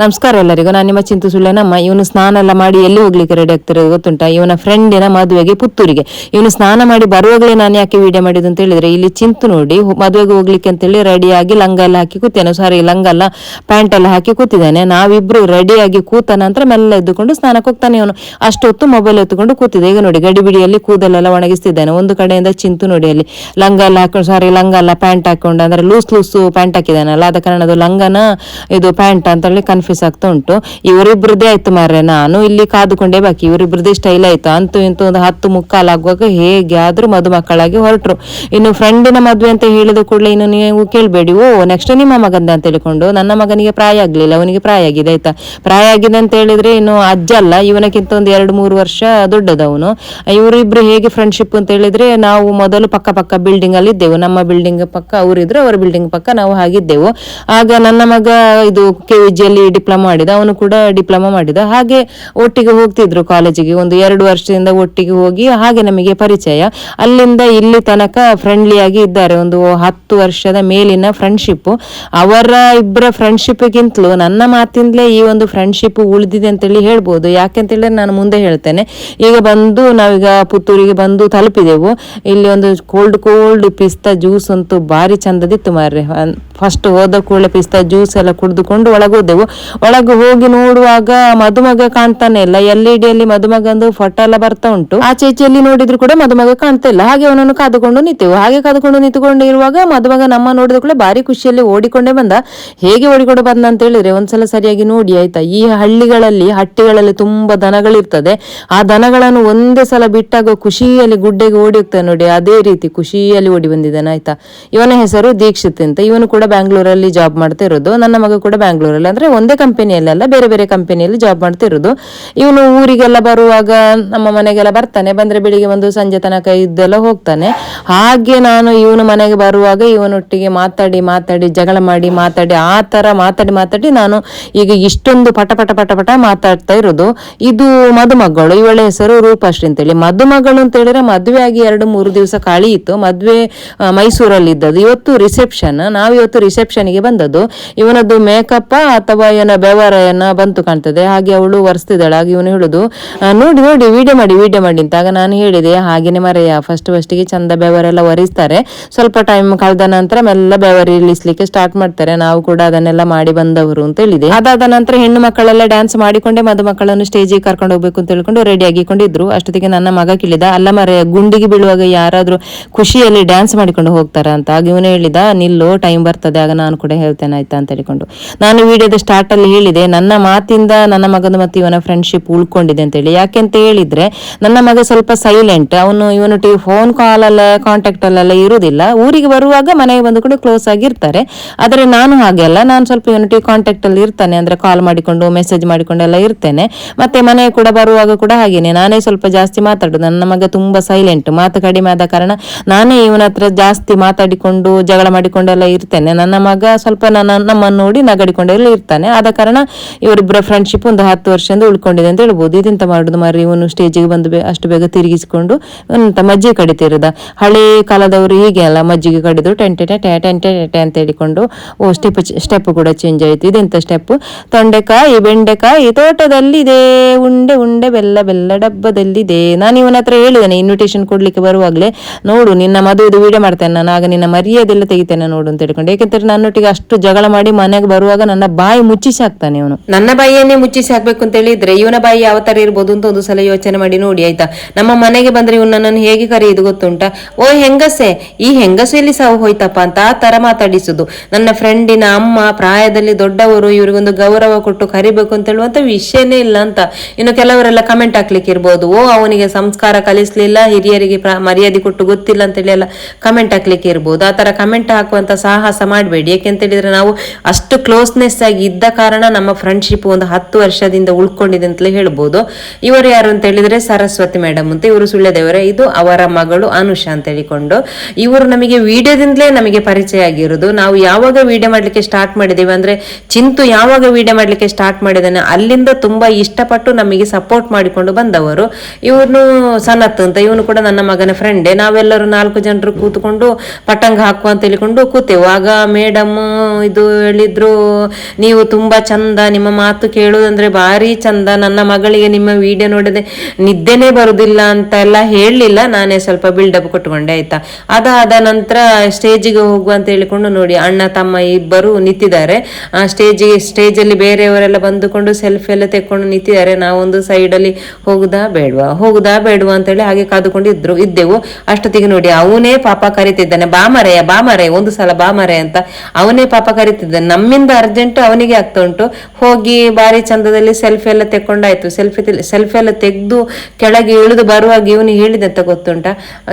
ನಮಸ್ಕಾರ ಎಲ್ಲರಿಗೂ. ನಾನು ನಿಮ್ಮ ಚಿಂತು ಸುಳ್ಳೇನಮ್ಮ. ಇವನು ಸ್ನಾನ ಎಲ್ಲ ಮಾಡಿ ಎಲ್ಲಿ ಹೋಗ್ಲಿಕ್ಕೆ ರೆಡಿ ಆಗ್ತಿರೋದು ಗೊತ್ತುಂಟಾ? ಇವನ ಫ್ರೆಂಡಿನ ಮದುವೆಗೆ ಪುತ್ತೂರಿಗೆ. ಇವನು ಸ್ನಾನ ಮಾಡಿ ಬರುವಾಗಲೇ ನಾನು ಯಾಕೆ ವಿಡಿಯೋ ಮಾಡಿದ್ದು ಅಂತ ಹೇಳಿದ್ರೆ, ಇಲ್ಲಿ ಚಿಂತು ನೋಡಿ ಮದುವೆಗೆ ಹೋಗ್ಲಿಕ್ಕೆ ಅಂತೇಳಿ ರೆಡಿಯಾಗಿ ಲಂಗ ಎಲ್ಲ ಹಾಕಿ ಕೂತೇನೆ. ಸಾರಿ ಲಂಗ ಎಲ್ಲ ಪ್ಯಾಂಟ್ ಎಲ್ಲ ಹಾಕಿ ಕೂತಿದ್ದಾನೆ. ನಾವಿಬ್ರು ರೆಡಿಯಾಗಿ ಕೂತ ನಂತರ ಮೆಲ್ಲ ಎದ್ದುಕೊಂಡು ಸ್ನಾನಕ್ಕೆ ಹೋಗ್ತಾನೆ ಇವನು. ಅಷ್ಟೊತ್ತು ಮೊಬೈಲ್ ಎತ್ತುಕೊಂಡು ಕೂತಿದೆ ಈಗ ನೋಡಿ, ಗಡಿಬಿಡಿಯಲ್ಲಿ ಕೂದಲೆಲ್ಲ ಒಣಗಿಸ್ತಿದ್ದಾನೆ. ಒಂದು ಕಡೆಯಿಂದ ಚಿಂತು ನೋಡಿ ಅಲ್ಲಿ ಲಂಗ ಎಲ್ಲ ಹಾಕೊಂಡು ಸಾರಿ ಲಂಗ ಎಲ್ಲ ಪ್ಯಾಂಟ್ ಹಾಕೊಂಡು, ಅಂದ್ರೆ ಲೂಸ್ ಲೂಸು ಪ್ಯಾಂಟ್ ಹಾಕಿದಾನಲ್ಲ ಆದ ಕಾರಣ ಅದು ಲಂಗನ ಇದು ಪ್ಯಾಂಟ್ ಅಂತ ಹೇಳಿ ಕನ್ಫ್ಯೂಸ್ ಆಗ್ತಾ ಉಂಟು. ಇವರಿಬ್ರದ್ದೇ ಆಯ್ತು ಮಾರ್ರೆ, ನಾನು ಇಲ್ಲಿ ಕಾದುಕೊಂಡೇ ಬಾಕಿ. ಇವರಿಬ್ರದ್ದೇ ಸ್ಟೈಲ್ ಆಯ್ತು. ಅಂತೂ ಇಂತೂ ಒಂದು ಹತ್ತು ಮುಕ್ಕಾಲು ಆಗುವಾಗ ಹೇಗೆ ಆದ್ರೂ ಮದುಮಕ್ಕಳಾಗಿ ಹೊರಟ್ರು. ಇನ್ನು ಫ್ರೆಂಡಿನ ಮದುವೆ ಅಂತ ಹೇಳಿದ ಕೂಡಲೇ ಇನ್ನು ನೀವು ಕೇಳಬೇಡಿ. ಓ ನೆಕ್ಸ್ಟ್ ನಿಮ್ಮ ಮಗಂದ ಅಂತ ಹೇಳಿಕೊಂಡು ನನ್ನ ಮಗನಿಗೆ ಪ್ರಾಯ ಆಗ್ಲಿಲ್ಲ, ಅವನಿಗೆ ಪ್ರಾಯ ಆಗಿದೆ ಆಯ್ತಾ? ಪ್ರಾಯ ಆಗಿದೆ ಅಂತ ಹೇಳಿದ್ರೆ ಇನ್ನು ಅಜ್ಜ ಅಲ್ಲ, ಇವನಕ್ಕಿಂತ ಒಂದು ಎರಡು ಮೂರು ವರ್ಷ ದೊಡ್ಡದವನು. ಇವರಿಬ್ರು ಹೇಗೆ ಫ್ರೆಂಡ್ಶಿಪ್ ಅಂತ ಹೇಳಿದ್ರೆ ನಾವು ಮೊದಲು ಪಕ್ಕ ಪಕ್ಕ ಬಿಲ್ಡಿಂಗ್ ಅಲ್ಲಿ ಇದ್ದೆವು. ನಮ್ಮ ಬಿಲ್ಡಿಂಗ್ ಪಕ್ಕ, ಅವರಿದ್ರು ಅವರ ಬಿಲ್ಡಿಂಗ್ ಪಕ್ಕ ನಾವು ಹಾಗಿದ್ದೆವು. ಆಗ ನನ್ನ ಮಗ ಇದು ಕೆ ಜಿಯಲ್ಲಿ ಡಿಪ್ಲೊಮಾ ಮಾಡಿದ, ಅವನು ಕೂಡ ಡಿಪ್ಲೊಮಾ ಮಾಡಿದ. ಹಾಗೆ ಒಟ್ಟಿಗೆ ಹೋಗ್ತಿದ್ರು ಕಾಲೇಜಿಗೆ ಒಂದು ಎರಡು ವರ್ಷದಿಂದ ಒಟ್ಟಿಗೆ ಹೋಗಿ ಹಾಗೆ ನಮಗೆ ಪರಿಚಯ. ಅಲ್ಲಿಂದ ಇಲ್ಲಿ ತನಕ ಫ್ರೆಂಡ್ಲಿ ಆಗಿ ಇದ್ದಾರೆ. ಒಂದು ಹತ್ತು ವರ್ಷದ ಮೇಲಿನ ಫ್ರೆಂಡ್ಶಿಪ್ ಅವರ ಇಬ್ಬರ ಫ್ರೆಂಡ್ಶಿಪ್ಗಿಂತಲೂ ನನ್ನ ಮಾತಿಂದಲೇ ಈ ಒಂದು ಫ್ರೆಂಡ್ಶಿಪ್ ಉಳಿದಿದೆ ಅಂತೇಳಿ ಹೇಳ್ಬೋದು. ಯಾಕೆಂತೇಳಿದ್ರೆ ನಾನು ಮುಂದೆ ಹೇಳ್ತೇನೆ. ಈಗ ಬಂದು ನಾವೀಗ ಪುತ್ತೂರಿಗೆ ಬಂದು ತಲುಪಿದೆವು. ಇಲ್ಲಿ ಒಂದು ಕೋಲ್ಡ್ ಕೋಲ್ಡ್ ಪಿಸ್ತಾ ಜ್ಯೂಸ್ ಅಂತೂ ಭಾರಿ ಚಂದದಿತ್ತು ಮಾರ್ರೆ. ಫಸ್ಟ್ ಹೋದ ಕೂಡಲೇ ಪಿಸ್ತಾ ಜ್ಯೂಸ್ ಎಲ್ಲ ಕುಡಿದುಕೊಂಡು ಒಳಗೋದೆವು. ಒಳಗೆ ಹೋಗಿ ನೋಡುವಾಗ ಮದುಮಗ ಕಾಣ್ತಾನೆ ಇಲ್ಲ. ಎಲ್ ಇ ಡಿಯಲ್ಲಿ ಮದುಮಗಂದು ಫೋಟೋ ಎಲ್ಲ ಬರ್ತಾ ಉಂಟು. ಆಚೆ ಈಚೆಯಲ್ಲಿ ನೋಡಿದ್ರು ಕೂಡ ಮದುಮಗ ಕಾಣ್ತಾ ಇಲ್ಲ. ಹಾಗೆ ಅವನನ್ನು ಕಾದುಕೊಂಡು ನಿಂತೆವು. ಹಾಗೆ ಕಾದುಕೊಂಡು ನಿಂತುಕೊಂಡು ಇರುವಾಗ ಮದುಮಗ ನಮ್ಮ ನೋಡಿದ ಕೂಡ ಭಾರಿ ಖುಷಿಯಲ್ಲಿ ಓಡಿಕೊಂಡೇ ಬಂದ. ಹೇಗೆ ಓಡಿಕೊಂಡು ಬಂದ ಅಂತ ಹೇಳಿದ್ರೆ ಒಂದ್ಸಲ ಸರಿಯಾಗಿ ನೋಡಿ ಆಯ್ತಾ. ಈ ಹಳ್ಳಿಗಳಲ್ಲಿ, ಹಟ್ಟಿಗಳಲ್ಲಿ ತುಂಬಾ ದನಗಳಿರ್ತದೆ. ಆ ದನಗಳನ್ನು ಒಂದೇ ಸಲ ಬಿಟ್ಟಾಗ ಖುಷಿಯಲ್ಲಿ ಗುಡ್ಡೆಗೆ ಓಡಿ ಹೋಗ್ತಾನೆ ನೋಡಿ. ಅದೇ ರೀತಿ ಖುಷಿಯಲ್ಲಿ ಓಡಿ ಬಂದಿದ್ದಾನೆ ಆಯ್ತಾ. ಇವನ ಹೆಸರು ದೀಕ್ಷಿತ್ ಅಂತ. ಇವನು ಕೂಡ ಬ್ಯಾಂಗ್ಳೂರಲ್ಲಿ ಜಾಬ್ ಮಾಡ್ತಾ ಇರೋದು. ನನ್ನ ಮಗ ಕೂಡ ಬ್ಯಾಂಗ್ಳೂರಲ್ಲಿ ಅಂದ್ರೆ ಒಂದೇ ಕಂಪನಿಯಲ್ಲ ಬೇರೆ ಬೇರೆ ಕಂಪನಿಯಲ್ಲಿ ಜಾಬ್ ಮಾಡ್ತಿರೋದು. ಇವನು ಊರಿಗೆಲ್ಲ ಬರುವಾಗ ನಮ್ಮ ಮನೆಗೆಲ್ಲ ಬರ್ತಾನೆ, ಬಂದ್ರೆ ಬೆಳಿಗ್ಗೆ ಒಂದು ಸಂಜೆ ತನಕ ಇದ್ದೆಲ್ಲ ಹೋಗ್ತಾನೆ. ಹಾಗೆ ನಾನು ಇವನು ಮನೆಗೆ ಬರುವಾಗ ಇವನೊಟ್ಟಿಗೆ ಮಾತಾಡಿ ಮಾತಾಡಿ, ಜಗಳ ಮಾಡಿ, ಮಾತಾಡಿ, ಆ ತರ ಮಾತಾಡಿ ಮಾತಾಡಿ ನಾನು ಈಗ ಇಷ್ಟೊಂದು ಪಟ ಪಟ ಪಟ ಪಟ ಮಾತಾಡ್ತಾ ಇರೋದು. ಇದು ಮದುಮಗಳು ಇವಳ ಹೆಸರು ಅಂತ ಅಂತೇಳಿ. ಮದುಮಗಳು ಅಂತ ಹೇಳಿದ್ರೆ ಮದುವೆ ಆಗಿ ಎರಡು ಮೂರು ದಿವಸ ಕಳೆಯಿತು ಮದುವೆ ಮೈಸೂರಲ್ಲಿ ಇದ್ದದ್ದು ಇವತ್ತು ರಿಸೆಪ್ಷನ್ ನಾವು ಇವತ್ತು ರಿಸೆಪ್ಷನ್ಗೆ ಬಂದದ್ದು. ಇವನದ್ದು ಮೇಕಪ್ ಅಥವಾ ಇವನ ಏನ ಬಂತು ಕಾಣ್ತದೆ. ಹಾಗೆ ಅವಳು ಒರೆಸ್ತಿದ್ದಾಳೆ ಹಾಗೆ ಇವನು ಹೇಳುದು ನೋಡಿ ನೋಡಿ ವಿಡಿಯೋ ಮಾಡಿ ವಿಡಿಯೋ ಮಾಡಿ ಅಂತ. ನಾನು ಹೇಳಿದೆ, ಹಾಗೇನೆ ಮರೆಯ ಫಸ್ಟ್ ಫಸ್ಟಿಗೆ ಚಂದ ಬೆವರೆಲ್ಲ ಒರೆಸ್ತಾರೆ. ಸ್ವಲ್ಪ ಟೈಮ್ ಕಳೆದ ನಂತರ ಮೆಲ್ಲ ಬೆವರು ಇಳಿಸ್ಲಿಕ್ಕೆ ಸ್ಟಾರ್ಟ್ ಮಾಡ್ತಾರೆ. ನಾವು ಕೂಡ ಅದನ್ನೆಲ್ಲ ಮಾಡಿ ಬಂದವರು ಅಂತ ಹೇಳಿದೆ. ಅದಾದ ನಂತರ ಹೆಣ್ಣು ಮಕ್ಕಳೆಲ್ಲ ಡ್ಯಾನ್ಸ್ ಮಾಡಿಕೊಂಡೇ ಮದುಮಕ್ಕಳನ್ನು ಸ್ಟೇಜಿಗೆ ಕರ್ಕೊಂಡು ಹೋಗ್ಬೇಕು ಅಂತ ಹೇಳ್ಕೊಂಡು ರೆಡಿ ಆಗಿಕೊಂಡಿದ್ರು. ಅಷ್ಟೊತ್ತಿಗೆ ನನ್ನ ಮಗ ಕೇಳಿದ, ಅಲ್ಲ ಮರೆಯ, ಗುಂಡಿಗೆ ಬೀಳುವಾಗ ಯಾರಾದ್ರೂ ಖುಷಿಯಲ್ಲಿ ಡ್ಯಾನ್ಸ್ ಮಾಡಿಕೊಂಡು ಹೋಗ್ತಾರ? ಅಂತ. ಆಗ ಇವನು ಹೇಳಿದ, ನಿಲ್ಲು ಟೈಮ್ ಬರ್ತದೆ. ಆಗ ನಾನು ಕೂಡ ಹೇಳ್ತೇನೆ, ಆಯ್ತಾ? ಅಂತ ಹೇಳಿಕೊಂಡು. ನಾನು ವಿಡಿಯೋದ ಸ್ಟಾರ್ಟ್ ಅಲ್ಲಿ ಹೇಳಿದೆ, ನನ್ನ ಮಾತಿಂದ ನನ್ನ ಮಗನ ಮತ್ತು ಇವನ ಫ್ರೆಂಡ್ಶಿಪ್ ಉಳ್ಕೊಂಡಿದೆ ಅಂತ ಹೇಳಿ. ಯಾಕೆಂತ ಹೇಳಿದ್ರೆ, ನನ್ನ ಮಗ ಸ್ವಲ್ಪ ಸೈಲೆಂಟ್ ಅವನು ಇವನು ಟಿ ಫೋನ್ ಕಾಲ್ ಅಲ್ಲ ಕಾಂಟ್ಯಾಕ್ಟ್ ಅಲ್ಲೆಲ್ಲ ಇರುವುದಿಲ್ಲ. ಊರಿಗೆ ಬರುವಾಗ ಮನೆಗೆ ಬಂದು ಕೂಡ ಕ್ಲೋಸ್ ಆಗಿರ್ತಾರೆ. ಆದರೆ ನಾನು ಹಾಗೆ ಅಲ್ಲ, ನಾನು ಸ್ವಲ್ಪ ಇವನೊಟ್ಟಿಗೆ ಕಾಂಟ್ಯಾಕ್ಟ್ ಅಲ್ಲಿ ಇರ್ತಾನೆ. ಅಂದ್ರೆ ಕಾಲ್ ಮಾಡಿಕೊಂಡು ಮೆಸೇಜ್ ಮಾಡಿಕೊಂಡು ಎಲ್ಲ ಇರ್ತೇನೆ. ಮತ್ತೆ ಮನೆ ಕೂಡ ಬರುವಾಗ ಕೂಡ ಹಾಗೇನೆ. ನಾನೇ ಸ್ವಲ್ಪ ಜಾಸ್ತಿ ಮಾತಾಡೋದು. ನನ್ನ ಮಗ ತುಂಬಾ ಸೈಲೆಂಟ್ ಮಾತು ಕಡಿಮೆ ಆದ ಕಾರಣ ನಾನೇ ಇವನ ಹತ್ರ ಜಾಸ್ತಿ ಮಾತಾಡಿಕೊಂಡು, ಜಗಳ ಮಾಡಿಕೊಂಡೆಲ್ಲ ಇರ್ತೇನೆ. ನನ್ನ ಮಗ ಸ್ವಲ್ಪ ನನ್ನ ನಮ್ಮನ್ನು ನೋಡಿ ನಗಡಿಕೊಂಡೆಲ್ಲ ಇರ್ತಾನೆ. ಆದ ಕಾರಣ ಇವರಿಬ್ಬರ ಫ್ರೆಂಡ್ಶಿಪ್ ಒಂದು ಹತ್ತು ವರ್ಷದಿಂದ ಉಳ್ಕೊಂಡಿದೆ ಅಂತ ಹೇಳ್ಬೋದು. ಇದೆಂತ ಮಾಡುದು ಮಾರಿ ಇವನು ಸ್ಟೇಜಿಗೆ ಬಂದು ಅಷ್ಟು ಬೇಗ ತಿರುಗಿಸಿಕೊಂಡು ಅಂತ ಮಜ್ಜಿಗೆ ಕಡಿತಿರದ. ಹಳೆ ಕಾಲದವರು ಹೀಗೆ ಅಲ್ಲ, ಮಜ್ಜಿಗೆ ಕಡಿದು ಟೆಂಟೆ ಟೆ ಟೆಂಟೆ ಟೆ ಅಂತ ಹೇಳಿಕೊಂಡು, ಓ ಸ್ಟೆಪ್ ಸ್ಟೆಪ್ ಕೂಡ ಚೇಂಜ್ ಆಯ್ತು. ಇದೆಂತ ಸ್ಟೆಪ್ ತೊಂಡೆಕಾಯಿ, ಬೆಂಡೆಕಾಯಿ ತೋಟದಲ್ಲಿದೆ ಉಂಡೆ ಉಂಡೆ, ಬೆಲ್ಲ ಬೆಲ್ಲ ಡಬ್ಬದಲ್ಲಿದೆ ನಾನು ಇವನ ಹತ್ರ ಹೇಳಿದ್ದೇನೆ ಇನ್ವಿಟೇಷನ್ ಕೊಡ್ಲಿಕ್ಕೆ ಬರುವಾಗಲೇ, ನೋಡು, ನಿನ್ನ ಮದುವೆದು ವಿಡಿಯೋ ಮಾಡ್ತೇನೆ ನಾನು, ಆಗ ನಿನ್ನ ಮರ್ಯಾದೆಲ್ಲ ತೆಗಿತೇನೆ ನೋಡು ಅಂತ ಹೇಳ್ಕೊಂಡು. ಯಾಕೆಂದ್ರೆ ನನ್ನೊಟ್ಟಿಗೆ ಅಷ್ಟು ಜಗಳ ಮಾಡಿ ಮನೆಗೆ ಬರುವಾಗ ನನ್ನ ಬಾಯಿ ಮುಚ್ಚಿಸಿ ಹಾಕ್ತಾನೆ ಇವನು ನನ್ನ ಬಾಯಿಯನ್ನೇ ಮುಚ್ಚಿಸಿ ಹಾಕ್ಬೇಕು ಅಂತ ಹೇಳಿದ್ರೆ ಇವನ ಬಾಯಿ ಯಾವ ತರ ಇರ್ಬೋದು ಅಂತ ಒಂದು ಸಲ ಯೋಚನೆ ಮಾಡಿ ನೋಡಿ, ಆಯ್ತಾ? ನಮ್ಮ ಮನೆಗೆ ಬಂದ್ರೆ ಇವನು ನನ್ನನ್ನು ಹೇಗೆ ಕರೆಯುದು ಗೊತ್ತುಂಟಾ? ಓ ಹೆಂಗಸೆ, ಈ ಹೆಂಗಸು ಇಲ್ಲಿ ಸಾವು ಹೋಯ್ತಪ್ಪ ಅಂತ ಆ ತರ ಮಾತಾಡಿಸುದು. ನನ್ನ ಫ್ರೆಂಡಿನ ಅಮ್ಮ, ಪ್ರಾಯದಲ್ಲಿ ದೊಡ್ಡವರು, ಇವರಿಗೊಂದು ಗೌರವ ಕೊಟ್ಟು ಕರಿಬೇಕು ಅಂತ ಹೇಳುವಂತ ವಿಷಯನೇ ಇಲ್ಲ ಅಂತ. ಇನ್ನು ಕೆಲವರೆಲ್ಲ ಕಮೆಂಟ್ ಹಾಕ್ಲಿಕ್ಕೆ ಇರ್ಬೋದು. ಓ, ಅವನಿಗೆ ಸಂಸ್ಕಾರ ಕಲಿಸ್ಲಿಲ್ಲ, ಹಿರಿಯರಿಗೆ ಮರ್ಯಾದೆ ಕೊಟ್ಟು ಗೊತ್ತಿಲ್ಲ ಅಂತೇಳಿ ಎಲ್ಲ ಕಮೆಂಟ್ ಹಾಕ್ಲಿಕ್ಕೆ ಇರ್ಬೋದು. ಆ ತರ ಕಮೆಂಟ್ ಹಾಕುವಂತ ಸಾಹಸ ಮಾಡಬೇಡಿ. ಯಾಕೆಂತ ಹೇಳಿದ್ರೆ ನಾವು ಅಷ್ಟು ಕ್ಲೋಸ್ನೆಸ್ ಆಗಿ ಇದ್ದ ಕಾರಣ ನಮ್ಮ ಫ್ರೆಂಡ್ಶಿಪ್ ಒಂದು ಹತ್ತು ವರ್ಷದಿಂದ ಉಳ್ಕೊಂಡಿದೆ ಅಂತಲೇ ಹೇಳ್ಬೋದು. ಇವರು ಯಾರು ಅಂತ ಹೇಳಿದ್ರೆ ಸರಸ್ವತಿ ಮೇಡಮ್ ಅಂತ, ಇವರು ಸುಳ್ಯದೇವರೇ, ಇದು ಅವರ ಮಗಳು ಅನುಷಾ ಅಂತ ಹೇಳಿಕೊಂಡು, ಇವರು ನಮಗೆ ವಿಡಿಯೋದಿಂದಲೇ ನಮಗೆ ಪರಿಚಯ ಆಗಿರೋದು. ನಾವು ಯಾವಾಗ ವಿಡಿಯೋ ಮಾಡ್ಲಿಕ್ಕೆ ಸ್ಟಾರ್ಟ್ ಮಾಡಿದ್ದೀವಿ ಅಂದ್ರೆ ಚಿಂತು ಯಾವಾಗ ವಿಡಿಯೋ ಮಾಡ್ಲಿಕ್ಕೆ ಸ್ಟಾರ್ಟ್ ಮಾಡಿದ್ದಾನೆ ಅಲ್ಲಿಂದ ತುಂಬಾ ಇಷ್ಟಪಟ್ಟು ನಮಗೆ ಸಪೋರ್ಟ್ ಮಾಡಿಕೊಂಡು ಬಂದವರು. ಇವನು ಸನತ್ ಅಂತ, ಇವನು ಕೂಡ ನನ್ನ ಮಗನ ಫ್ರೆಂಡೇ ನಾವೆಲ್ಲರೂ ನಾಲ್ಕು ಜನರು ಕೂತ್ಕೊಂಡು ಪಟಂಗ ಹಾಕುವ ಅಂತ ಹೇಳಿಕೊಂಡು ಕೂತೆವು. ಆಗ ಮೇಡಮ್ ಇದು ಹೇಳಿದ್ರು, ನೀವು ತುಂಬಾ ತುಂಬಾ ಚಂದ ನಿಮ್ಮ ಮಾತು ಕೇಳುವುದಂದ್ರೆ ಭಾರಿ ಚಂದ. ನನ್ನ ಮಗಳಿಗೆ ನಿಮ್ಮ ವಿಡಿಯೋ ನೋಡದೆ ನಿದ್ದೆನೇ ಬರುದಿಲ್ಲ ಅಂತ ಎಲ್ಲ ಹೇಳಲಿಲ್ಲ. ನಾನೇ ಸ್ವಲ್ಪ ಬಿಲ್ಡಪ್ ಕೊಟ್ಕೊಂಡೆ ಆಯ್ತಾ? ಅದಾದ ನಂತರ ಸ್ಟೇಜಿಗೆ ಹೋಗುವ ಅಂತ ಹೇಳಿಕೊಂಡು ನೋಡಿ, ಅಣ್ಣ, ತಮ್ಮ ಇಬ್ಬರು ನಿಂತಿದ್ದಾರೆ. ಆ ಸ್ಟೇಜಿಗೆ ಸ್ಟೇಜಲ್ಲಿ ಬೇರೆಯವರೆಲ್ಲ ಬಂದುಕೊಂಡು ಸೆಲ್ಫಿ ಎಲ್ಲ ತೆಕ್ಕೊಂಡು ನಿಂತಿದ್ದಾರೆ. ನಾವೊಂದು ಸೈಡ್ ಅಲ್ಲಿ ಹೋಗುದಾ ಬೇಡವಾ? ಹೋಗುದಾ ಬೇಡವಾ ಅಂತೇಳಿ ಹಾಗೆ ಕಾದುಕೊಂಡು ಇದ್ರು ಇದ್ದೆವು. ಅಷ್ಟೊತ್ತಿಗೆ ನೋಡಿ, ಅವನೇ ಪಾಪ ಕರಿತಿದ್ದಾನೆ. ಬಾಮರೆಯ ಬಾಮರೆ ಒಂದು ಸಲ ಬಾಮರೆ ಅಂತ ಅವನೇ ಪಾಪ ಕರಿತಿದ್ದಾನೆ. ನಮ್ಮಿಂದ ಅರ್ಜೆಂಟ್ ಅವನಿಗೆ ಆಗ್ತಾ ಉಂಟು ಹೋಗಿ ಬಾರಿ ಚಂದದಲ್ಲಿ ಸೆಲ್ಫಿ ಎಲ್ಲ ತೆಕ್ಕೊಂಡಾಯ್ತು. ಸೆಲ್ಫಿ ಸೆಲ್ಫಿ ಎಲ್ಲ ತೆಗೆದು ಕೆಳಗೆ ಇಳಿದು ಬರುವಾಗ ಇವನು ಹೇಳಿದಂತ ಗೊತ್ತುಂಟ?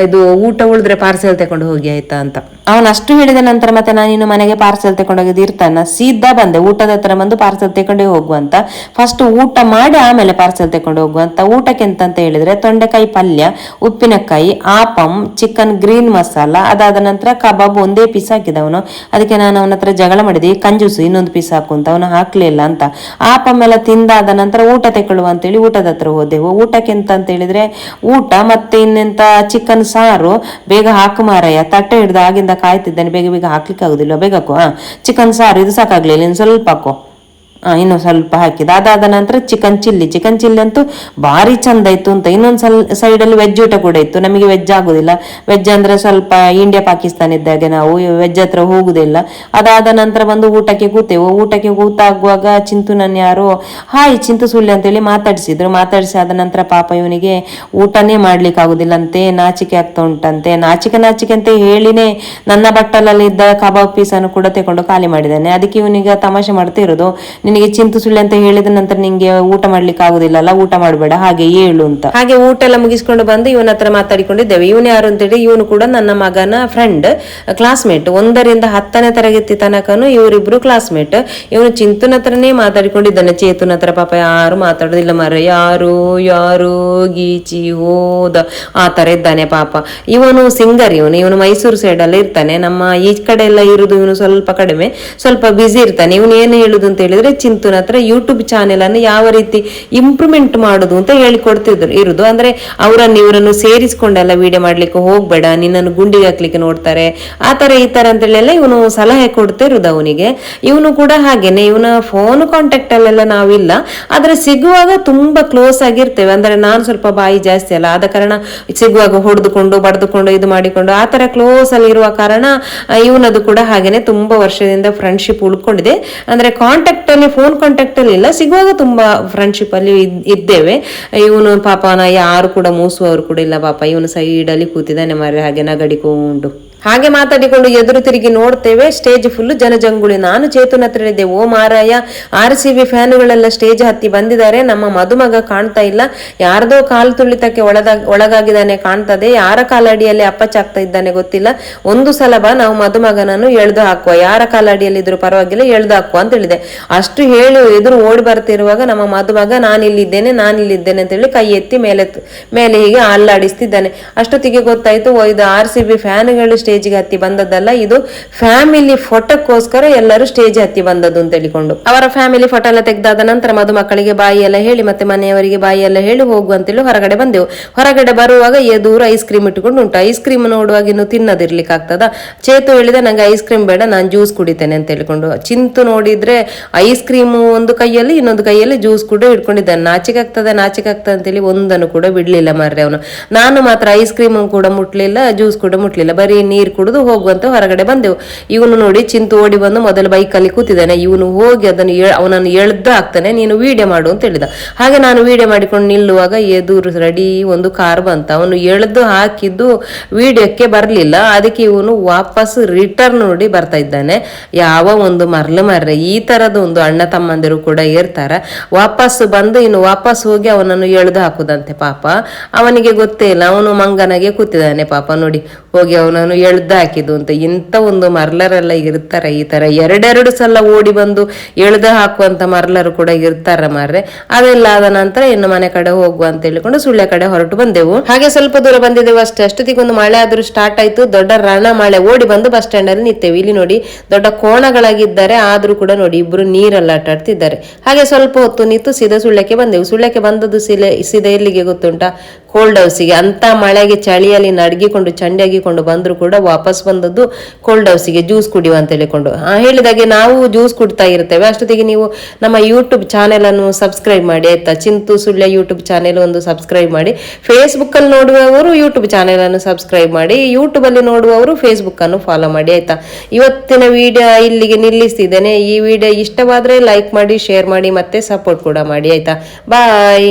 ಇದು ಊಟ ಉಳಿದ್ರೆ ಪಾರ್ಸೆಲ್ ತಕೊಂಡು ಹೋಗಿ ಆಯ್ತಾ ಅಂತ. ಅವನು ಅಷ್ಟು ಹೇಳಿದ ನಂತರ ಮತ್ತೆ ನಾನು ಇನ್ನು ಮನೆಗೆ ಪಾರ್ಸೆಲ್ ತಕೊಂಡೋಗಿದ್ದು ಇರ್ತಾನ? ಸೀದಾ ಬಂದೆ. ಊಟದ ಹತ್ರ ಬಂದು ಪಾರ್ಸೆಲ್ ತಗೊಂಡೇ ಹೋಗುವಂತ. ಫಸ್ಟ್ ಊಟ ಮಾಡಿ ಆಮೇಲೆ ಪಾರ್ಸೆಲ್ ತಕೊಂಡು ಹೋಗುವಂತ. ಊಟಕ್ಕೆ ಅಂತ ಹೇಳಿದ್ರೆ ತೊಂಡೆಕಾಯಿ ಪಲ್ಯ, ಉಪ್ಪಿನಕಾಯಿ ಆಪಂ ಚಿಕನ್ ಗ್ರೀನ್ ಮಸಾಲ, ಅದಾದ ನಂತರ ಕಬಾಬ್ ಒಂದೇ ಪೀಸ್ ಹಾಕಿದವನು. ಅದಕ್ಕೆ ನಾನು ಅವನ ಹತ್ರ ಜಗಳ ಮಾಡಿದೆ. "ಈ ಕಂಜೂಸು ಇನ್ನೊಂದು ಪೀಸ್ ಹಾಕು ಅಂತ ಅವನು ಹಾಕ್ಲಿಲ್ಲ ಅಂತ. ಆ ಎಲ್ಲ ತಿಂದಾದ ನಂತರ ಊಟ ತಗೊಳ್ಳುವ ಅಂತೇಳಿ ಊಟದ ಹತ್ರ ಹೋದೆವು ಊಟಕ್ಕೆ ಎಂತ ಅಂತ ಹೇಳಿದ್ರೆ, ಊಟ ಮತ್ತೆ ಇನ್ನೆಂತ ಚಿಕನ್ ಸಾರು, ಬೇಗ ಹಾಕು ಮಾರಯ್ಯ. ತಟ್ಟೆ ಹಿಡ್ದು ಆಗಿಂದ ಕಾಯ್ತಿದ್ದಾನೆ. ಬೇಗ ಬೇಗ ಹಾಕ್ಲಿಕ್ಕೆ ಆಗುದಿಲ್ಲ ಬೇಗ ಹಾ. ಚಿಕನ್ ಸಾರು, ಇದು ಸಾಕಾಗ್ಲಿಲ್ಲ. ಇನ್ನು ಸ್ವಲ್ಪ ಹಾಕು. ಇನ್ನು ಸ್ವಲ್ಪ ಹಾಕಿದ. ಅದಾದ ನಂತರ ಚಿಕನ್ ಚಿಲ್ಲಿ ಚಿಕನ್ ಚಿಲ್ಲಿ ಅಂತೂ ಭಾರಿ ಚಂದ ಇತ್ತು ಅಂತ. ಇನ್ನೊಂದು ಸಲ್ ಸೈಡಲ್ಲಿ ವೆಜ್ ಊಟ ಕೂಡ ಇತ್ತು. ನಮಗೆ ವೆಜ್ ಆಗುದಿಲ್ಲ. ವೆಜ್ ಅಂದ್ರೆ ಸ್ವಲ್ಪ ಇಂಡಿಯಾ ಪಾಕಿಸ್ತಾನ ಇದ್ದಾಗೆ ನಾವು ವೆಜ್ ಹತ್ರ ಹೋಗುದಿಲ್ಲ. ಅದಾದ ನಂತರ ಬಂದು ಊಟಕ್ಕೆ ಕೂತೆವು. ಊಟಕ್ಕೆ ಕೂತಾಗುವಾಗ ಚಿಂತು ನನ್ನ ಯಾರು, ಹಾಯ್, ಚಿಂತು ಸುಳ್ಳಿ ಅಂತೇಳಿ ಮಾತಾಡಿಸಿದ್ರು. ಮಾತಾಡಿಸಿ ಆದ ನಂತರ ಪಾಪ ಇವನಿಗೆ ಊಟನೇ ಮಾಡ್ಲಿಕ್ಕೆ ಆಗುದಿಲ್ಲ ಅಂತೆ, ನಾಚಿಕೆ ಆಗ್ತಾ ಉಂಟಂತೆ. ನಾಚಿಕೆ ನಾಚಿಕೆ ಅಂತ ಹೇಳಿನೇ ನನ್ನ ಬಟ್ಟಲಲ್ಲಿ ಇದ್ದ ಕಬಾಬ್ ಪೀಸನ್ನು ಕೂಡ ತಗೊಂಡು ಖಾಲಿ ಮಾಡಿದ್ದಾನೆ. ಅದಕ್ಕೆ ಇವನಿಗೆ ತಮಾಷೆ ಮಾಡ್ತಾ ನಿನಗೆ ಚಿಂತು ಸುಳ್ಳಿ ಅಂತ ಹೇಳಿದ ನಂತರ ನಿಂಗೆ ಊಟ ಮಾಡ್ಲಿಕ್ಕೆ ಆಗುದಿಲ್ಲಲ್ಲ ಊಟ ಮಾಡಬೇಡ. ಹಾಗೆ ಏಳು ಅಂತ. ಹಾಗೆ ಊಟ ಎಲ್ಲ ಮುಗಿಸ್ಕೊಂಡು ಬಂದು ಇವನ ಹತ್ರ ಮಾತಾಡಿಕೊಂಡಿದ್ದೇವೆ. ಇವನು ಯಾರು ಅಂತ ಹೇಳಿ ಇವನು ಕೂಡ ನನ್ನ ಮಗನ ಫ್ರೆಂಡ್ ಕ್ಲಾಸ್ಮೇಟ್ ಒಂದರಿಂದ ಹತ್ತನೇ ತರಗತಿ ತನಕನು ಇವರಿಬ್ರು ಕ್ಲಾಸ್ಮೇಟ್ ಇವನು ಚಿಂತುನ ಹತ್ರನೇ ಮಾತಾಡಿಕೊಂಡಿದ್ದಾನೆ. ಚೇತುನ ಹತ್ರ ಪಾಪ ಯಾರು ಮಾತಾಡೋದಿಲ್ಲ ಮರ ಯಾರು ಯಾರು, ಗೀಚಿ, ಹೋದ. ಆ ತರ ಇದ್ದಾನೆ ಪಾಪ. ಇವನು ಸಿಂಗರ್ ಇವನು. ಇವನು ಮೈಸೂರು ಸೈಡ್ ಅಲ್ಲಿ ಇರ್ತಾನೆ. ನಮ್ಮ ಈ ಕಡೆ ಎಲ್ಲ ಇರುದು ಇವನು ಸ್ವಲ್ಪ ಕಡಿಮೆ. ಸ್ವಲ್ಪ ಬ್ಯುಸಿ ಇರ್ತಾನೆ. ಇವನು ಏನು ಹೇಳುದು ಅಂತ ಹೇಳಿದ್ರೆ ಚಿಂತುನ ಹತ್ರ ಯೂಟ್ಯೂಬ್ ಚಾನೆಲ್ ಅನ್ನು ಯಾವ ರೀತಿ ಇಂಪ್ರೂವ್ಮೆಂಟ್ ಮಾಡುದು ಅಂತ ಹೇಳಿಕೊಡ್ತಿದ್ರು ಇರುದು. ಅಂದ್ರೆ ಅವರನ್ನು ಇವರನ್ನು ಸೇರಿಸ್ಕೊಂಡೆಲ್ಲ ವಿಡಿಯೋ ಮಾಡ್ಲಿಕ್ಕೆ ಹೋಗ್ಬೇಡ, ನಿನ್ನನ್ನು ಗುಂಡಿಗೆ ಹಾಕ್ಲಿಕ್ಕೆ ನೋಡ್ತಾರೆ. ಆ ತರ ಈ ತರ ಅಂತೇಳಿ ಎಲ್ಲ ಇವನು ಸಲಹೆ ಕೊಡ್ತಾ ಇರುದು ಅವನಿಗೆ. ಇವನು ಕೂಡ ಹಾಗೇನೆ, ಇವನ ಫೋನ್ ಕಾಂಟ್ಯಾಕ್ಟ್ ಅಲ್ಲೆಲ್ಲ ನಾವಿಲ್ಲ. ಆದ್ರೆ ಸಿಗುವಾಗ ತುಂಬಾ ಕ್ಲೋಸ್ ಆಗಿರ್ತೇವೆ. ಅಂದ್ರೆ ನಾನು ಸ್ವಲ್ಪ ಬಾಯಿ ಜಾಸ್ತಿ ಅಲ್ಲ. ಆದ ಕಾರಣ ಸಿಗುವಾಗ ಹೊಡೆದುಕೊಂಡು, ಬಡ್ದುಕೊಂಡು, ಇದು ಮಾಡಿಕೊಂಡು ಆ ತರ ಕ್ಲೋಸ್ ಅಲ್ಲಿ ಇರುವ ಕಾರಣ ಇವನದು ಕೂಡ ಹಾಗೇನೆ ತುಂಬಾ ವರ್ಷದಿಂದ ಫ್ರೆಂಡ್ಶಿಪ್ ಉಳ್ಕೊಂಡಿದೆ. ಅಂದ್ರೆ ಕಾಂಟ್ಯಾಕ್ಟ್ ಫೋನ್ ಕಾಂಟ್ಯಾಕ್ಟ್ ಅಲ್ಲಿ ಇಲ್ಲ. ಸಿಗುವಾಗ ತುಂಬಾ ಫ್ರೆಂಡ್ಶಿಪ್ ಅಲ್ಲಿ ಇದ್- ಇದ್ದೇವೆ. ಇವನು ಪಾಪನ ಯಾರು ಕೂಡ ಮೂಸುವವರು ಕೂಡ ಇಲ್ಲ ಪಾಪ. ಇವನು ಸೈಡ್ ಅಲ್ಲಿ ಕೂತಿದ್ದಾನೆ ಮರ ಹಾಗೆ ನಗಡಿಕೊಂಡು ಹಾಗೆ ಮಾತಾಡಿಕೊಂಡು ಎದುರು ತಿರುಗಿ ನೋಡ್ತೇವೆ. ಸ್ಟೇಜ್ ಫುಲ್ ಜನಜಂಗುಳಿ. ನಾನು ಚೇತನ್ ಹತ್ರ ಹೇಳಿದ್ದೆ ಓ ಮಾರಾಯ, ಆರ್ ಸಿ ಬಿ ಫ್ಯಾನುಗಳೆಲ್ಲ ಸ್ಟೇಜ್ ಹತ್ತಿ ಬಂದಿದ್ದಾರೆ. ನಮ್ಮ ಮದುಮಗ ಕಾಣ್ತಾ ಇಲ್ಲ. ಯಾರ್ದೋ ಕಾಲು ತುಳಿತಕ್ಕೆ ಒಳಗ ಒಳಗಾಗಿದ್ದಾನೆ ಕಾಣ್ತದೆ. ಯಾರ ಕಾಲಡಿಯಲ್ಲಿ ಅಪ್ಪಚ್ಚಾಗ್ತಾ ಇದ್ದಾನೆ ಗೊತ್ತಿಲ್ಲ. ಒಂದು ಸಲ ಬಾ, ನಾವು ಮದುಮಗನನ್ನು ಎಳೆದು ಹಾಕುವ. ಯಾರ ಕಾಲಡಿಯಲ್ಲಿ ಇದ್ರು ಪರವಾಗಿಲ್ಲ, ಎಳೆದು ಹಾಕುವ ಅಂತ ಹೇಳಿದೆ. ಅಷ್ಟು ಹೇಳಿ, ಎದುರು ಓಡಿ ಬರ್ತಿರುವಾಗ ನಮ್ಮ ಮದುಮಗ, ನಾನಿಲ್ಲಿದ್ದೇನೆ ನಾನಿಲ್ಲಿದ್ದೇನೆ ಅಂತ ಹೇಳಿ ಕೈ ಎತ್ತಿ ಮೇಲೆ ಮೇಲೆ ಹೀಗೆ ಅಲ್ಲಾಡಿಸ್ತಿದ್ದಾನೆ. ಅಷ್ಟೊತ್ತಿಗೆ ಗೊತ್ತಾಯ್ತು ಇದು ಆರ್ ಸಿ ಬಿ ಫ್ಯಾನ್ಗಳು ಸ್ಟೇಜಿಗೆ ಹತ್ತಿ ಬಂದದ್ದಲ್ಲ, ಇದು ಫ್ಯಾಮಿಲಿ ಫೋಟೋಕ್ಕೋಸ್ಕರ ಎಲ್ಲರೂ ಸ್ಟೇಜ್ ಹತ್ತಿ ಬಂದದ್ದು ಅಂತ ಹೇಳಿಕೊಂಡು. ಅವರ ಫ್ಯಾಮಿಲಿ ಫೋಟೋ ಎಲ್ಲ ತೆಗೆದಾದ ನಂತರ ಮದುಮಕ್ಕಳಿಗೆ ಬಾಯಿ ಎಲ್ಲ ಹೇಳಿ, ಮತ್ತೆ ಮನೆಯವರಿಗೆ ಬಾಯಿ ಎಲ್ಲ ಹೇಳಿ ಹೋಗು ಅಂತೇಳಿ ಹೊರಗಡೆ ಬಂದೆವು. ಹೊರಗಡೆ ಬರುವಾಗ ಎದುರು ಐಸ್ ಕ್ರೀಮ್ ಇಟ್ಟುಕೊಂಡು ಉಂಟು ಐಸ್ ಕ್ರೀಮ್ ನೋಡುವಾಗ ಇನ್ನು ತಿನ್ನದಿರ್ಲಿಕ್ಕೆ ಆಗ್ತದ? ಚೇತು ಹೇಳಿದೆ, ನಂಗೆ ಐಸ್ ಕ್ರೀಮ್ ಬೇಡ, ನಾನು ಜ್ಯೂಸ್ ಕುಡಿತೇನೆ ಅಂತ ಹೇಳಿಕೊಂಡು. ಚಿಂತು ನೋಡಿದ್ರೆ ಐಸ್ ಕ್ರೀಮ್ ಒಂದು ಕೈಯಲ್ಲಿ, ಇನ್ನೊಂದು ಕೈಯಲ್ಲಿ ಜ್ಯೂಸ್ ಕೂಡ ಇಟ್ಕೊಂಡಿದ್ದಾನೆ ನಾಚಿಕೆ ಆಗ್ತದೆ ನಾಚಿಕೆ ಆಗ್ತದೆ ಅಂತೇಳಿ ಒಂದನ್ನು ಕೂಡ ಬಿಡ್ಲಿಲ್ಲ ಮಾರ್ರೆ ಅವನು. ನಾನು ಮಾತ್ರ ಐಸ್ ಕ್ರೀಮ್ ಕೂಡ ಮುಟ್ಲಿಲ್ಲ ಜ್ಯೂಸ್ ಕೂಡ ಮುಟ್ಲಿಲ್ಲ. ಬರೀ ನೀರು ಕುಡಿದು ಹೋಗುವಂತ ಹೊರಗಡೆ ಬಂದೆವು. ಇವನು ನೋಡಿ ಚಿಂತು ಓಡಿ ಬಂದು ಮೊದಲು ಬೈಕಲ್ಲಿ ಕೂತಿದ್ದಾನೆ. ಇವನು ಹೋಗಿ ಅದನ್ನು ಅವನನ್ನು ಎಳ್ದು ಹಾಕ್ತಾನೆ ನೀನು ವಿಡಿಯೋ ಮಾಡು ಅಂತ ಹೇಳಿದ. ಹಾಗೆ ನಾನು ವಿಡಿಯೋ ಮಾಡಿಕೊಂಡು ನಿಲ್ಲುವಾಗ ಎದುರು ರೆಡಿ ಒಂದು ಕಾರ್ ಬಂತ. ಅವನು ಎಳೆದು ಹಾಕಿದ್ದು ವಿಡಿಯೋಕ್ಕೆ ಬರಲಿಲ್ಲ. ಅದಕ್ಕೆ ಇವನು ವಾಪಸ್ ರಿಟರ್ನ್ ನೋಡಿ ಬರ್ತಾ ಇದ್ದಾನೆ. ಯಾವ ಒಂದು ಮರ್ಲು ಮರ್ರೆ, ಈ ತರದ ಒಂದು ಅಣ್ಣ ತಮ್ಮಂದಿರು ಕೂಡ ಇರ್ತಾರ. ವಾಪಸ್ ಬಂದು ಇನ್ನು ವಾಪಸ್ ಹೋಗಿ ಅವನನ್ನು ಎಳೆದು ಹಾಕುದಂತೆ ಪಾಪ. ಅವನಿಗೆ ಗೊತ್ತೇ ಇಲ್ಲ. ಅವನು ಮಂಗನಾಗೆ ಕೂತಿದ್ದಾನೆ ಪಾಪ. ನೋಡಿ, ಹೋಗಿ ಅವನನ್ನು ಎಳ್ದು ಹಾಕಿದ್ದು ಅಂತ ಇಂಥ ಒಂದು ಮರ್ಲರೆಲ್ಲ ಇರ್ತಾರೆ ಈ ತರ ಎರಡೆರಡು ಸಲ ಓಡಿ ಬಂದು ಎಳ್ದು ಹಾಕುವಂತ ಮರ್ಲರು ಕೂಡ ಇರ್ತಾರ ಮಾರ್ರೆ. ಅದೆಲ್ಲ ಆದ ನಂತರ ಇನ್ನು ಮನೆ ಕಡೆ ಹೋಗುವ ಅಂತ ಹೇಳಿಕೊಂಡು ಸುಳ್ಯ ಕಡೆ ಹೊರಟು ಬಂದೆವು. ಹಾಗೆ ಸ್ವಲ್ಪ ದೂರ ಬಂದಿದ್ದೆವು ಅಷ್ಟೇ. ಅಷ್ಟೊತ್ತಿಗೆ ಒಂದು ಮಳೆ ಆದ್ರೂ ಸ್ಟಾರ್ಟ್ ಆಯ್ತು. ದೊಡ್ಡ ರಣ ಮಳೆ. ಓಡಿ ಬಂದು ಬಸ್ ಸ್ಟ್ಯಾಂಡ್ ಅಲ್ಲಿ ನಿಂತೇವೆ. ಇಲ್ಲಿ ನೋಡಿ ದೊಡ್ಡ ಕೋಣಗಳಾಗಿದ್ದಾರೆ. ಆದ್ರೂ ಕೂಡ ನೋಡಿ ಇಬ್ರು ನೀರೆಲ್ಲ ಆಟಾಡ್ತಿದ್ದಾರೆ ಹಾಗೆ ಸ್ವಲ್ಪ ಹೊತ್ತು ನಿಂತು ಸೀದಾ ಸುಳ್ಯಕ್ಕೆ ಬಂದೆವು. ಸುಳ್ಯಕ್ಕೆ ಬಂದದ್ದು ಸೀಲೆ ಸೀದಾ ಎಲ್ಲಿಗೆ ಗೊತ್ತುಂಟಾ? ಕೋಲ್ಡ್ ಹೌಸಿಗೆ ಅಂತ ಮಳೆಗೆ ಚಳಿಯಲ್ಲಿ ನಡಗಿಕೊಂಡು, ಚಂಡಿಯಾಗಿಕೊಂಡು ಬಂದ್ರು ಕೂಡ ವಾಪಸ್ ಬಂದದ್ದು ಕೋಲ್ಡ್ ಹೌಸಿಗೆ ಜ್ಯೂಸ್ ಕುಡಿಯುವ ಅಂತ ಹೇಳಿಕೊಂಡು. ಹೇಳಿದಾಗೆ ನಾವು ಜ್ಯೂಸ್ ಕುಡ್ತಾ ಇರ್ತೇವೆ. ಅಷ್ಟೊತ್ತಿಗೆ ನೀವು ನಮ್ಮ ಯೂಟ್ಯೂಬ್ ಚಾನೆಲ್ ಅನ್ನು ಸಬ್ಸ್ಕ್ರೈಬ್ ಮಾಡಿ, ಆಯ್ತಾ? ಚಿಂತು ಸುಳ್ಯ ಯೂಟ್ಯೂಬ್ ಚಾನೆಲ್ ಒಂದು ಸಬ್ಸ್ಕ್ರೈಬ್ ಮಾಡಿ. ಫೇಸ್ಬುಕ್ ಅಲ್ಲಿ ನೋಡುವವರು ಯೂಟ್ಯೂಬ್ ಚಾನೆಲ್ ಅನ್ನು ಸಬ್ಸ್ಕ್ರೈಬ್ ಮಾಡಿ ಯೂಟ್ಯೂಬ್ ಅಲ್ಲಿ ನೋಡುವವರು ಫೇಸ್ಬುಕ್ ಅನ್ನು ಫಾಲೋ ಮಾಡಿ, ಆಯ್ತಾ? ಇವತ್ತಿನ ವಿಡಿಯೋ ಇಲ್ಲಿಗೆ ನಿಲ್ಲಿಸ್ತಿದ್ದೇನೆ. ಈ ವಿಡಿಯೋ ಇಷ್ಟವಾದ್ರೆ ಲೈಕ್ ಮಾಡಿ ಶೇರ್ ಮಾಡಿ, ಮತ್ತೆ ಸಪೋರ್ಟ್ ಕೂಡ ಮಾಡಿ, ಆಯ್ತಾ? ಬಾಯ್